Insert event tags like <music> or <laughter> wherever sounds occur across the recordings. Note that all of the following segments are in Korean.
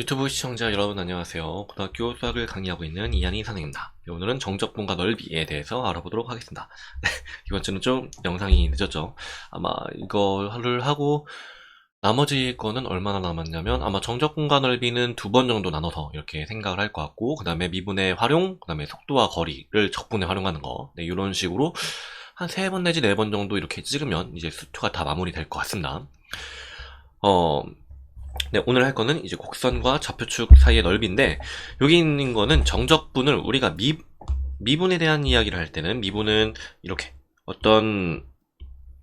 유튜브 시청자 여러분 안녕하세요. 고등학교 수학을 강의하고 있는 이한희 선생입니다. 네, 오늘은 정적분과 넓이에 대해서 알아보도록 하겠습니다. 네, <laughs> 이번 주는 좀 영상이 늦었죠. 아마 이거를 하고 나머지 거는 얼마나 남았냐면 아마 정적분과 넓이는 두 번 정도 나눠서 이렇게 생각을 할 것 같고 그 다음에 미분의 활용, 그 다음에 속도와 거리를 적분에 활용하는 거 네, 이런 식으로 한 세 번 내지 네 번 정도 이렇게 찍으면 이제 수투가 다 마무리될 것 같습니다. 어, 네, 오늘 할 거는 이제 곡선과 좌표축 사이의 넓이인데 여기 있는 거는 정적분을 우리가 미 미분에 대한 이야기를 할 때는 미분은 이렇게 어떤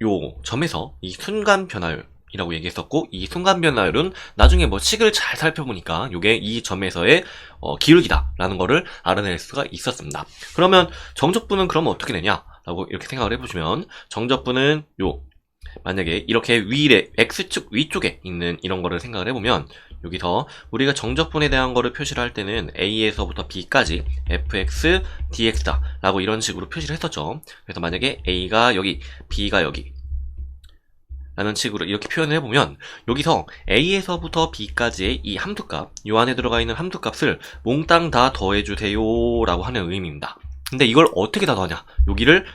요 점에서 이 순간 변화율이라고 얘기했었고 이 순간 변화율은 나중에 뭐 식을 잘 살펴보니까 요게 이 점에서의 어, 기울기다라는 거를 알아낼 수가 있었습니다. 그러면 정적분은 그러면 어떻게 되냐 라고 이렇게 생각을 해보시면 정적분은 요 만약에 이렇게 위에 x축 위쪽에 있는 이런 거를 생각을 해보면 여기서 우리가 정적분에 대한 거를 표시를 할 때는 a에서부터 b까지 fx dx다 라고 이런 식으로 표시를 했었죠. 그래서 만약에 a가 여기 b가 여기 라는 식으로 이렇게 표현을 해보면 여기서 a에서부터 b까지의 이 함수값 요 안에 들어가 있는 함수값을 몽땅 다 더해주세요 라고 하는 의미입니다. 근데 이걸 어떻게 다 더하냐? 여기를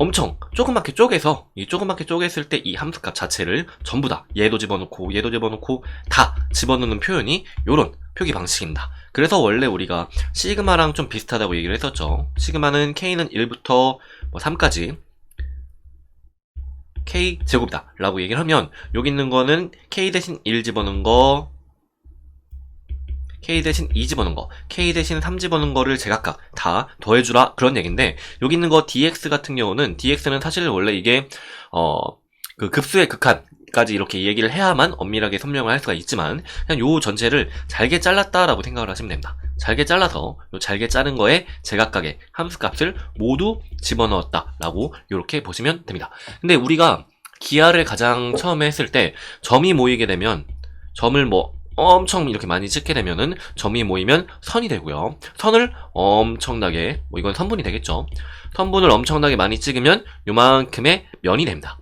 엄청 조그맣게 쪼개서 이 조그맣게 쪼갰을 때 이 함수값 자체를 전부 다 얘도 집어넣고 얘도 집어넣고 다 집어넣는 표현이 요런 표기 방식입니다. 그래서 원래 우리가 시그마랑 좀 비슷하다고 얘기를 했었죠. 시그마는 k는 1부터 뭐 3까지 k 제곱이다 라고 얘기를 하면 여기 있는 거는 k 대신 1 집어넣은 거 k 대신 2 집어넣은 거, k 대신 3 집어넣은 거를 제각각 다 더해주라 그런 얘기인데 여기 있는 거 dx 같은 경우는 dx는 사실 원래 이게 어 그 급수의 극한 까지 이렇게 얘기를 해야만 엄밀하게 설명을 할 수가 있지만 그냥 요 전체를 잘게 잘랐다라고 생각을 하시면 됩니다. 잘게 잘라서 요 잘게 자른 거에 제각각의 함수값을 모두 집어넣었다라고 이렇게 보시면 됩니다. 근데 우리가 기하를 가장 처음에 했을 때 점이 모이게 되면 점을 뭐 엄청 이렇게 많이 찍게 되면은 점이 모이면 선이 되고요. 선을 엄청나게 뭐 이건 선분이 되겠죠. 선분을 엄청나게 많이 찍으면 요만큼의 면이 됩니다.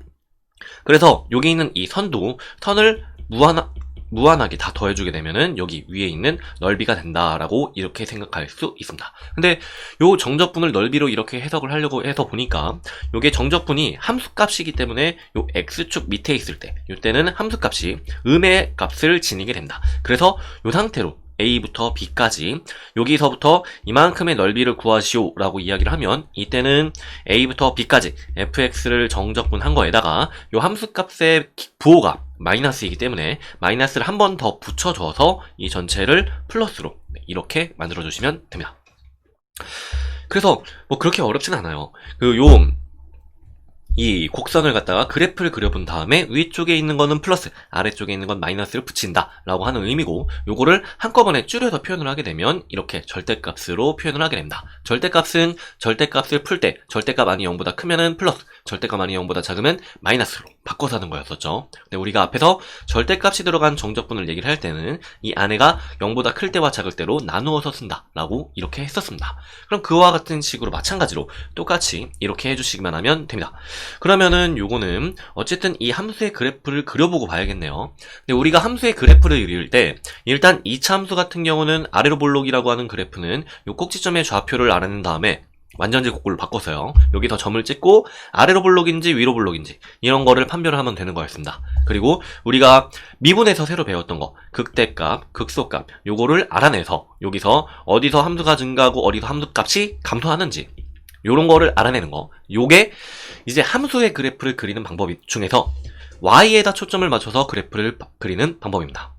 그래서 여기 있는 이 선도 선을 무한 무한하게 다 더해주게 되면은 여기 위에 있는 넓이가 된다라고 이렇게 생각할 수 있습니다. 근데 요 정적분을 넓이로 이렇게 해석을 하려고 해서 보니까 요게 정적분이 함수값이기 때문에 요 x축 밑에 있을 때 요때는 함수값이 음의 값을 지니게 된다. 그래서 요 상태로 a부터 b까지 여기서부터 이만큼의 넓이를 구하시오 라고 이야기를 하면 이때는 a부터 b까지 fx를 정적분 한 거에다가 요 함수값의 부호가 마이너스이기 때문에 마이너스를 한 번 더 붙여줘서 이 전체를 플러스로 이렇게 만들어 주시면 됩니다. 그래서 뭐 그렇게 어렵진 않아요. 그요 이 곡선을 갖다가 그래프를 그려본 다음에 위쪽에 있는 거는 플러스, 아래쪽에 있는 건 마이너스를 붙인다 라고 하는 의미고 요거를 한꺼번에 줄여서 표현을 하게 되면 이렇게 절대값으로 표현을 하게 됩니다. 절대값은 절대값을 풀 때 절대값 아니 0보다 크면은 플러스, 절대값 아니 0보다 작으면 마이너스로 바꿔서 하는 거였었죠. 근데 우리가 앞에서 절대값이 들어간 정적분을 얘기를 할 때는 이 안에가 0보다 클 때와 작을 때로 나누어서 쓴다 라고 이렇게 했었습니다. 그럼 그와 같은 식으로 마찬가지로 똑같이 이렇게 해주시기만 하면 됩니다. 그러면은 요거는 어쨌든 이 함수의 그래프를 그려보고 봐야겠네요. 근데 우리가 함수의 그래프를 그릴 때 일단 2차 함수 같은 경우는 아래로 볼록이라고 하는 그래프는 요 꼭지점의 좌표를 알아낸 다음에 완전지 곡골로 바꿔서요. 여기서 점을 찍고 아래로 볼록인지 위로 볼록인지 이런 거를 판별을 하면 되는 거였습니다. 그리고 우리가 미분에서 새로 배웠던 거 극대값, 극소값 요거를 알아내서 여기서 어디서 함수가 증가하고 어디서 함수값이 감소하는지 요런 거를 알아내는 거. 요게 이제 함수의 그래프를 그리는 방법 중에서 y에다 초점을 맞춰서 그래프를 그리는 방법입니다.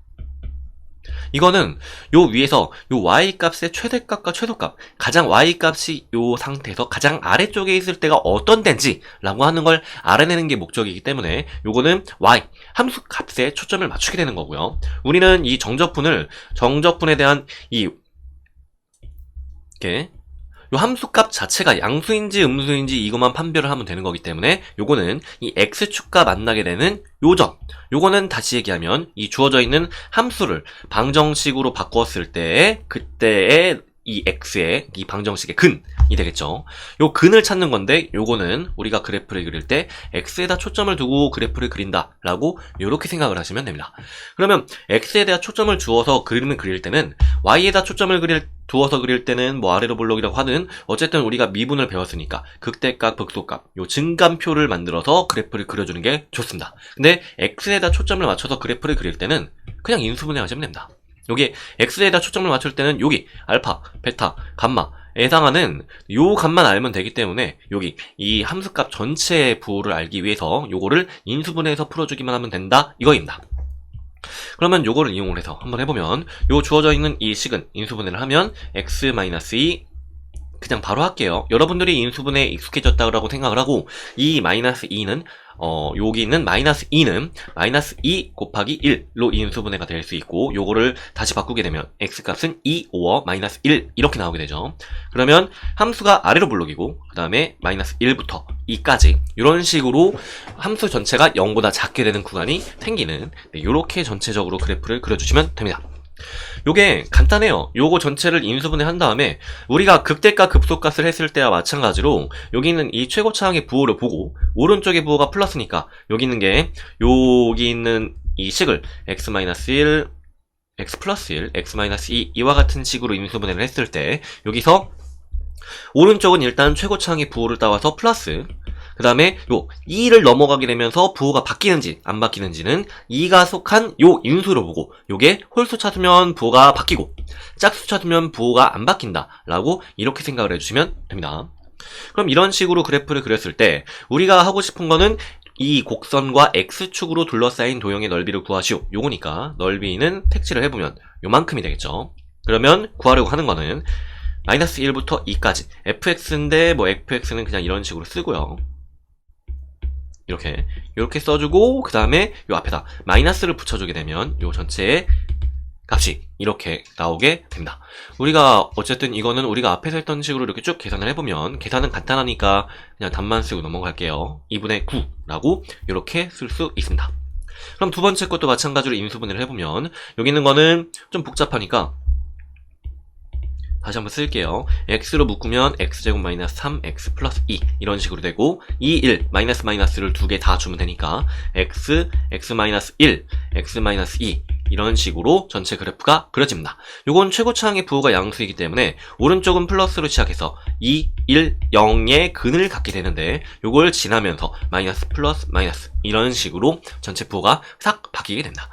이거는 요 위에서 요 y 값의 최대값과 최소값, 가장 y 값이 요 상태에서 가장 아래쪽에 있을 때가 어떤 데인지 라고 하는 걸 알아내는 게 목적이기 때문에 요거는 y 함수 값에 초점을 맞추게 되는 거고요. 우리는 이 정적분을 정적분에 대한 이 이렇게 요 함수값 자체가 양수인지 음수인지 이것만 판별을 하면 되는 거기 때문에 요거는 이 x축과 만나게 되는 요점. 요거는 다시 얘기하면 이 주어져 있는 함수를 방정식으로 바꿨을 때 그때의 이 x의 이 방정식의 근이 되겠죠. 요 근을 찾는 건데 요거는 우리가 그래프를 그릴 때 x에다 초점을 두고 그래프를 그린다라고 이렇게 생각을 하시면 됩니다. 그러면 x에 대한 초점을 주어서 그림을 그릴 때는 y에다 초점을 그릴 두어서 그릴 때는 뭐 아래로 볼록이라고 하든 어쨌든 우리가 미분을 배웠으니까 극대값, 극소값 요 증감표를 만들어서 그래프를 그려주는 게 좋습니다. 근데 x에다 초점을 맞춰서 그래프를 그릴 때는 그냥 인수분해 하시면 됩니다. 여기 x에다 초점을 맞출 때는 여기 알파, 베타, 감마 예상하는 요 값만 알면 되기 때문에 여기 이 함수값 전체의 부호를 알기 위해서 요거를 인수분해해서 풀어주기만 하면 된다 이거입니다. 그러면 요거를 이용을 해서 한번 해보면 요 주어져 있는 이 식은 인수분해를 하면 x-2 그냥 바로 할게요. 여러분들이 인수분해에 익숙해졌다고 생각을 하고 이 마이너스 2는 어 여기 있는 마이너스 2는 마이너스 2 곱하기 1로 인수분해가 될 수 있고 요거를 다시 바꾸게 되면 x값은 2 5어 마이너스 1 이렇게 나오게 되죠. 그러면 함수가 아래로 블록이고 그 다음에 마이너스 1부터 2까지 이런 식으로 함수 전체가 0보다 작게 되는 구간이 생기는 네, 이렇게 전체적으로 그래프를 그려주시면 됩니다. 요게 간단해요. 요거 전체를 인수분해 한 다음에 우리가 극대값 급소값을 했을 때와 마찬가지로 여기 있는 이 최고차항의 부호를 보고 오른쪽의 부호가 플러스니까 여기 있는 게 여기 있는 이 식을 x-1 x 플러스 1, x-2 이와 같은 식으로 인수분해를 했을 때 여기서 오른쪽은 일단 최고차항의 부호를 따와서 플러스 그 다음에 요 2를 넘어가게 되면서 부호가 바뀌는지 안 바뀌는지는 2가 속한 요 인수로 보고 요게 홀수 찾으면 부호가 바뀌고 짝수 찾으면 부호가 안 바뀐다 라고 이렇게 생각을 해주시면 됩니다. 그럼 이런 식으로 그래프를 그렸을 때 우리가 하고 싶은 거는 이 곡선과 x축으로 둘러싸인 도형의 넓이를 구하시오. 요거니까 넓이는 택지를 해보면 요만큼이 되겠죠. 그러면 구하려고 하는 거는 마이너스 1부터 2까지 fx인데 뭐 fx는 그냥 이런 식으로 쓰고요. 이렇게 이렇게 써주고 그 다음에 요 앞에다 마이너스를 붙여주게 되면 요 전체의 값이 이렇게 나오게 됩니다. 우리가 어쨌든 이거는 우리가 앞에서 했던 식으로 이렇게 쭉 계산을 해보면 계산은 간단하니까 그냥 답만 쓰고 넘어갈게요. 2분의 9라고 이렇게 쓸 수 있습니다. 그럼 두 번째 것도 마찬가지로 인수분해를 해보면 여기 있는 거는 좀 복잡하니까 다시 한번 쓸게요. x로 묶으면 x제곱 마이너스 3x 플러스 2 이런 식으로 되고 2, 1 마이너스 마이너스를 두 개 다 주면 되니까 x, x 마이너스 1, x 마이너스 2 이런 식으로 전체 그래프가 그려집니다. 요건 최고차항의 부호가 양수이기 때문에 오른쪽은 플러스로 시작해서 2, 1, 0의 근을 갖게 되는데 요걸 지나면서 마이너스 플러스 마이너스 이런 식으로 전체 부호가 싹 바뀌게 된다.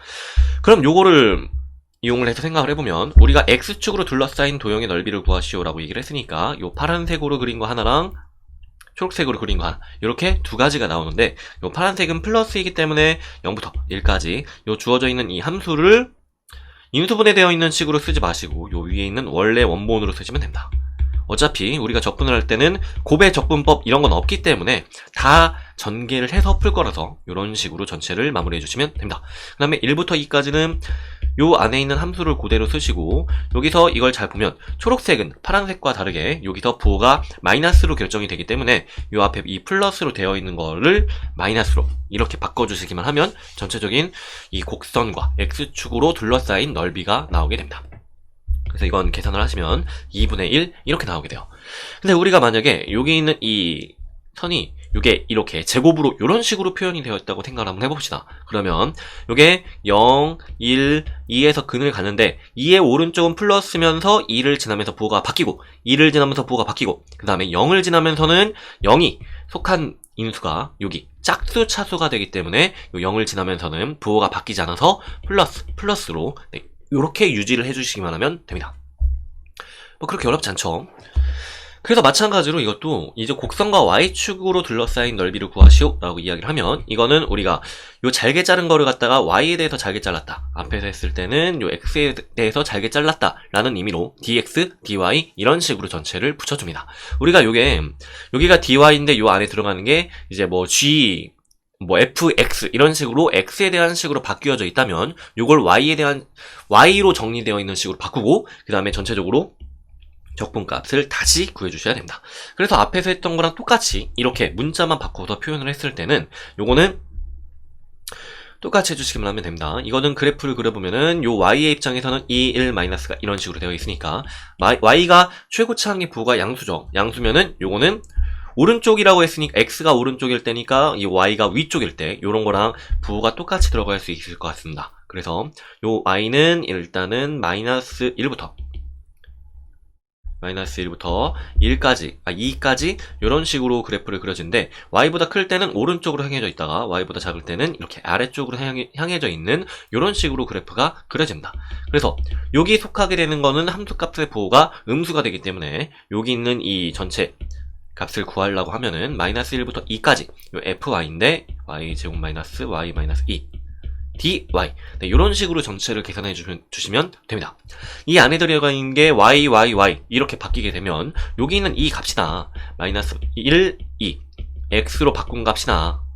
그럼 요거를 이용을 해서 생각을 해보면 우리가 X축으로 둘러싸인 도형의 넓이를 구하시오 라고 얘기를 했으니까 요 파란색으로 그린 거 하나랑 초록색으로 그린 거 하나 이렇게 두 가지가 나오는데 요 파란색은 플러스이기 때문에 0부터 1까지 요 주어져 있는 이 함수를 인수분해 되어 있는 식으로 쓰지 마시고 요 위에 있는 원래 원본으로 쓰시면 됩니다. 어차피 우리가 적분을 할 때는 고배 적분법 이런 건 없기 때문에 다 전개를 해서 풀 거라서 이런 식으로 전체를 마무리해 주시면 됩니다. 그 다음에 1부터 2까지는 요 안에 있는 함수를 그대로 쓰시고 여기서 이걸 잘 보면 초록색은 파란색과 다르게 여기서 부호가 마이너스로 결정이 되기 때문에 요 앞에 이 플러스로 되어 있는 거를 마이너스로 이렇게 바꿔주시기만 하면 전체적인 이 곡선과 x축으로 둘러싸인 넓이가 나오게 됩니다. 그래서 이건 계산을 하시면 2분의 1 이렇게 나오게 돼요. 근데 우리가 만약에 여기 있는 이 선이 이게 이렇게 제곱으로 이런 식으로 표현이 되어 있다고 생각을 한번 해봅시다. 그러면 이게 0, 1, 2에서 근을 가는데 2의 오른쪽은 플러스면서 2를 지나면서 부호가 바뀌고 2를 지나면서 부호가 바뀌고 그 다음에 0을 지나면서는 0이 속한 인수가 여기 짝수 차수가 되기 때문에 0을 지나면서는 부호가 바뀌지 않아서 플러스 플러스로 네, 이렇게 유지를 해주시기만 하면 됩니다. 뭐 그렇게 어렵지 않죠. 그래서 마찬가지로 이것도 이제 곡선과 y축으로 둘러싸인 넓이를 구하시오 라고 이야기를 하면 이거는 우리가 요 잘게 자른 거를 갖다가 y에 대해서 잘게 잘랐다 앞에서 했을 때는 요 x에 대해서 잘게 잘랐다 라는 의미로 dx, dy 이런 식으로 전체를 붙여줍니다 우리가 요게 여기가 dy인데 요 안에 들어가는 게 이제 뭐 g 뭐 fx 이런 식으로 x에 대한 식으로 바뀌어져 있다면 요걸 y에 대한 y로 정리되어 있는 식으로 바꾸고 그 다음에 전체적으로 적분값을 다시 구해주셔야 됩니다. 그래서 앞에서 했던 거랑 똑같이 이렇게 문자만 바꿔서 표현을 했을 때는 요거는 똑같이 해주시기만 하면 됩니다. 이거는 그래프를 그려보면은 요 y의 입장에서는 2, 1, 마이너스가 이런 식으로 되어 있으니까 y가 최고치 항의 부호가 양수죠. 양수면은 요거는 오른쪽이라고 했으니까 x가 오른쪽일 때니까 이 y가 위쪽일 때 요런 거랑 부호가 똑같이 들어갈 수 있을 것 같습니다. 그래서 요 y는 일단은 마이너스 1부터 마이너스 1부터 1까지, 아 2까지 이런 식으로 그래프를 그려지는데 y보다 클 때는 오른쪽으로 향해져 있다가 y보다 작을 때는 이렇게 아래쪽으로 향해, 향해져 있는 이런 식으로 그래프가 그려집니다. 그래서 여기 속하게 되는 거는 함수값의 보호가 음수가 되기 때문에 여기 있는 이 전체 값을 구하려고 하면은 마이너스 1부터 2까지 요 fy인데 y 제곱 마이너스 y 마이너스 2 dy 네, 이런 식으로 전체를 계산해 주시면, 주시면 됩니다. 이 안에 들어가 있는 게 y, y, y 이렇게 바뀌게 되면 여기 있는 이 값이나 마이너스 1, 2 x로 바꾼 값이나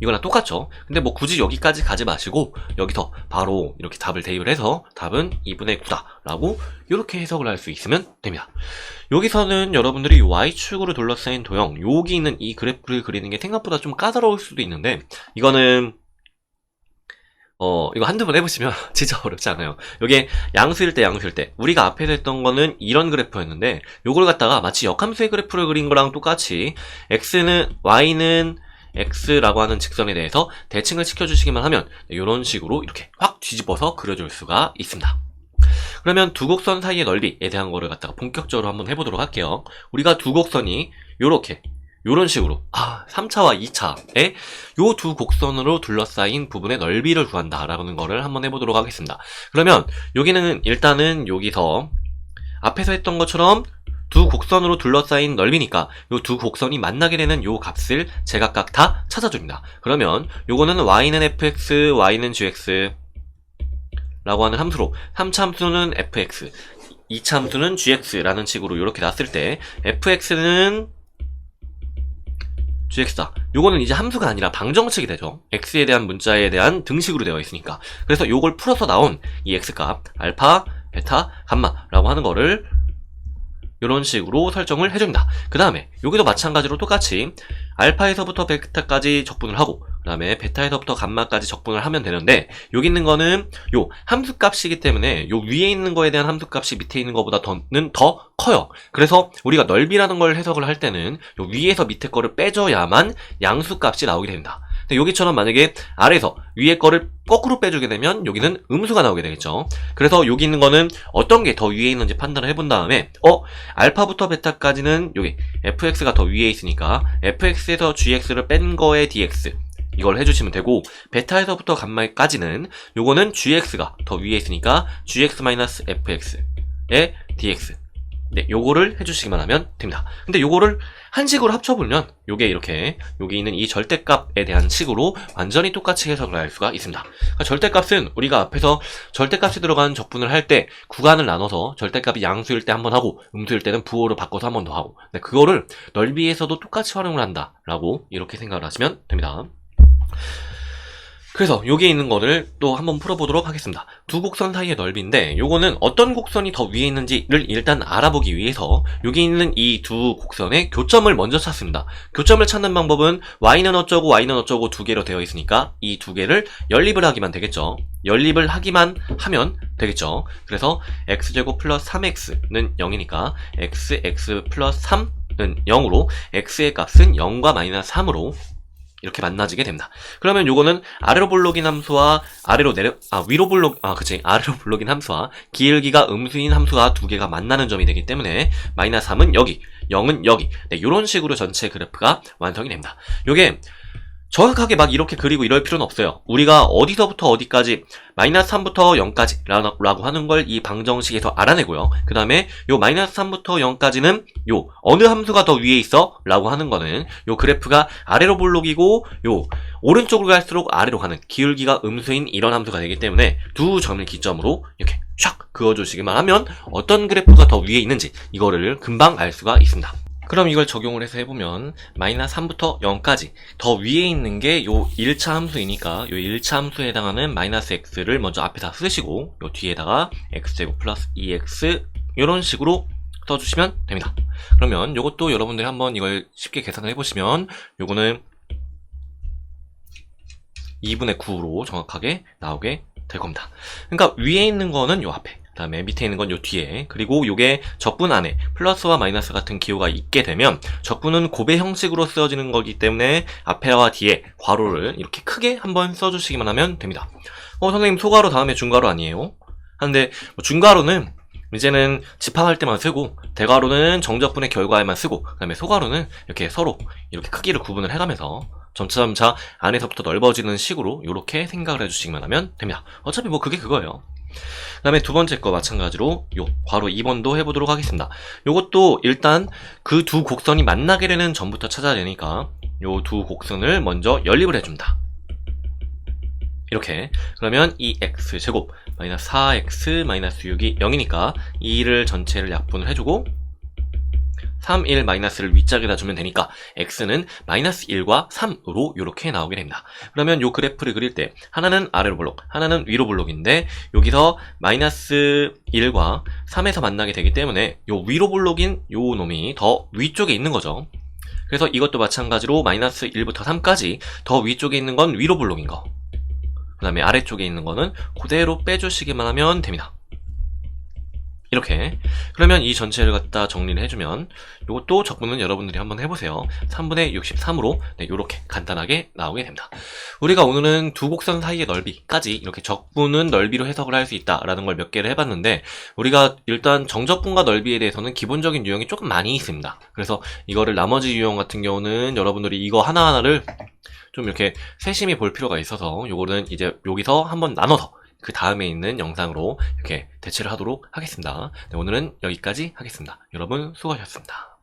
이거랑 똑같죠. 근데 뭐 굳이 여기까지 가지 마시고 여기서 바로 이렇게 답을 대입을 해서 답은 2분의 9다 라고 이렇게 해석을 할 수 있으면 됩니다. 여기서는 여러분들이 Y축으로 둘러싸인 도형 여기 있는 이 그래프를 그리는 게 생각보다 좀 까다로울 수도 있는데 이거는 어, 이거 한두 번 해보시면 <laughs> 진짜 어렵지 않아요. 이게 양수일 때 양수일 때 우리가 앞에서 했던 거는 이런 그래프였는데 요걸 갖다가 마치 역함수의 그래프를 그린 거랑 똑같이 x는 y는 x라고 하는 직선에 대해서 대칭을 시켜주시기만 하면 이런 식으로 이렇게 확 뒤집어서 그려줄 수가 있습니다. 그러면 두 곡선 사이의 넓이에 대한 거를 갖다가 본격적으로 한번 해보도록 할게요. 우리가 두 곡선이 요렇게 요런 식으로 아 3차와 2차에 요두 곡선으로 둘러싸인 부분의 넓이를 구한다라는 거를 한번 해보도록 하겠습니다. 그러면 여기는 일단은 여기서 앞에서 했던 것처럼 두 곡선으로 둘러싸인 넓이니까 요 두 곡선이 만나게 되는 요 값을 제각각 다 찾아줍니다. 그러면 요거는 y는 fx, y는 gx 라고 하는 함수로 3차 함수는 fx, 2차 함수는 gx라는 식으로 이렇게 놨을 때 fx는 gx다. 요거는 이제 함수가 아니라 방정식이 되죠. x에 대한 문자에 대한 등식으로 되어 있으니까. 그래서 요걸 풀어서 나온 이 x값 알파, 베타, 감마라고 하는 거를 이런 식으로 설정을 해줍니다. 그 다음에 여기도 마찬가지로 똑같이 알파에서부터 베타까지 적분을 하고 그 다음에 베타에서부터 감마까지 적분을 하면 되는데 여기 있는 거는 요 함수값이기 때문에 요 위에 있는 거에 대한 함수값이 밑에 있는 것보다 더는 더 커요. 그래서 우리가 넓이라는 걸 해석을 할 때는 요 위에서 밑에 거를 빼줘야만 양수값이 나오게 됩니다. 근데 여기처럼 만약에 아래에서 위에 거를 거꾸로 빼주게 되면 여기는 음수가 나오게 되겠죠. 그래서 여기 있는 거는 어떤 게 더 위에 있는지 판단을 해본 다음에 어 알파부터 베타까지는 여기 fx가 더 위에 있으니까 fx에서 gx를 뺀 거에 dx 이걸 해주시면 되고 베타에서부터 감마까지는 요거는 gx가 더 위에 있으니까 gx-fx의 dx 네, 요거를 해주시기만 하면 됩니다. 근데 요거를 한 식으로 합쳐보면 요게 이렇게 여기 있는 이 절대값에 대한 식으로 완전히 똑같이 해석을 할 수가 있습니다. 그러니까 절대값은 우리가 앞에서 절대값이 들어간 적분을 할 때 구간을 나눠서 절대값이 양수일 때 한 번 하고 음수일 때는 부호로 바꿔서 한 번 더 하고 네, 그거를 넓이에서도 똑같이 활용을 한다라고 이렇게 생각을 하시면 됩니다. 그래서 여기에 있는 거를 또 한번 풀어보도록 하겠습니다. 두 곡선 사이의 넓이인데 요거는 어떤 곡선이 더 위에 있는지를 일단 알아보기 위해서 여기 있는 이 두 곡선의 교점을 먼저 찾습니다. 교점을 찾는 방법은 y는 어쩌고 y는 어쩌고 두 개로 되어 있으니까 이 두 개를 연립을 하기만 되겠죠. 연립을 하기만 하면 되겠죠. 그래서 x제곱 플러스 3x는 0이니까 x, x 플러스 3은 0으로 x의 값은 0과 마이너스 3으로 이렇게 만나지게 됩니다. 그러면 요거는 아래로 볼록인 함수와 아래로 내려 아 위로 볼록 아 그치 <laughs> 아래로 볼록인 함수와 기울기가 음수인 함수가 두 개가 만나는 점이 되기 때문에 마이너스 3은 여기 0은 여기 네, 이런 식으로 전체 그래프가 완성이 됩니다. 요게 정확하게 막 이렇게 그리고 이럴 필요는 없어요. 우리가 어디서부터 어디까지 마이너스 3부터 0까지 라고 하는 걸 이 방정식에서 알아내고요. 그 다음에 요 마이너스 3부터 0까지는 요 어느 함수가 더 위에 있어? 라고 하는 거는 요 그래프가 아래로 볼록이고 요 오른쪽으로 갈수록 아래로 가는 기울기가 음수인 이런 함수가 되기 때문에 두 점을 기점으로 이렇게 샥 그어주시기만 하면 어떤 그래프가 더 위에 있는지 이거를 금방 알 수가 있습니다. 그럼 이걸 적용을 해서 해보면 마이너스 3부터 0까지 더 위에 있는 게 요 1차 함수이니까 요 1차 함수에 해당하는 마이너스 x를 먼저 앞에다 쓰시고 요 뒤에다가 x제곱 플러스 2x 이런 식으로 써주시면 됩니다. 그러면 요것도 여러분들이 한번 이걸 쉽게 계산을 해보시면 요거는 2분의 9로 정확하게 나오게 될 겁니다. 그러니까 위에 있는 거는 요 앞에, 그 다음에 밑에 있는 건 요 뒤에, 그리고 요게 적분 안에 플러스와 마이너스 같은 기호가 있게 되면 적분은 곱의 형식으로 쓰여지는 거기 때문에 앞에와 뒤에 괄호를 이렇게 크게 한번 써주시기만 하면 됩니다. 어, 선생님 소괄호 다음에 중괄호 아니에요? 하는데 뭐 중괄호는 이제는 집합할 때만 쓰고 대괄호는 정적분의 결과에만 쓰고 그다음에 소괄호는 이렇게 서로 이렇게 크기를 구분을 해가면서 점차점차 안에서부터 넓어지는 식으로 이렇게 생각을 해주시기만 하면 됩니다. 어차피 뭐 그게 그거예요. 그 다음에 두 번째 거 마찬가지로 요 괄호 2번도 해보도록 하겠습니다. 요것도 일단 그 두 곡선이 만나게 되는 전부터 찾아야 되니까 요 두 곡선을 먼저 연립을 해준다. 이렇게 그러면 이 x 제곱 마이너스 4x 마이너스 6이 0이니까 2를 전체를 약분을 해주고 3, 1 마이너스를 윗짝에다 주면 되니까 x는 마이너스 1과 3으로 이렇게 나오게 됩니다. 그러면 요 그래프를 그릴 때 하나는 아래로 블록, 하나는 위로 블록인데 여기서 마이너스 1과 3에서 만나게 되기 때문에 요 위로 블록인 요 놈이 더 위쪽에 있는 거죠. 그래서 이것도 마찬가지로 마이너스 1부터 3까지 더 위쪽에 있는 건 위로 블록인 거. 그 다음에 아래쪽에 있는 거는 그대로 빼주시기만 하면 됩니다. 이렇게. 그러면 이 전체를 갖다 정리를 해주면 이것도 적분은 여러분들이 한번 해보세요. 3분의 63으로 네, 이렇게 간단하게 나오게 됩니다. 우리가 오늘은 두 곡선 사이의 넓이까지 이렇게 적분은 넓이로 해석을 할 수 있다라는 걸 몇 개를 해봤는데 우리가 일단 정적분과 넓이에 대해서는 기본적인 유형이 조금 많이 있습니다. 그래서 이거를 나머지 유형 같은 경우는 여러분들이 이거 하나하나를 좀 이렇게 세심히 볼 필요가 있어서 요거는 이제 여기서 한번 나눠서 그 다음에 있는 영상으로 이렇게 대체를 하도록 하겠습니다. 네, 오늘은 여기까지 하겠습니다. 여러분 수고하셨습니다.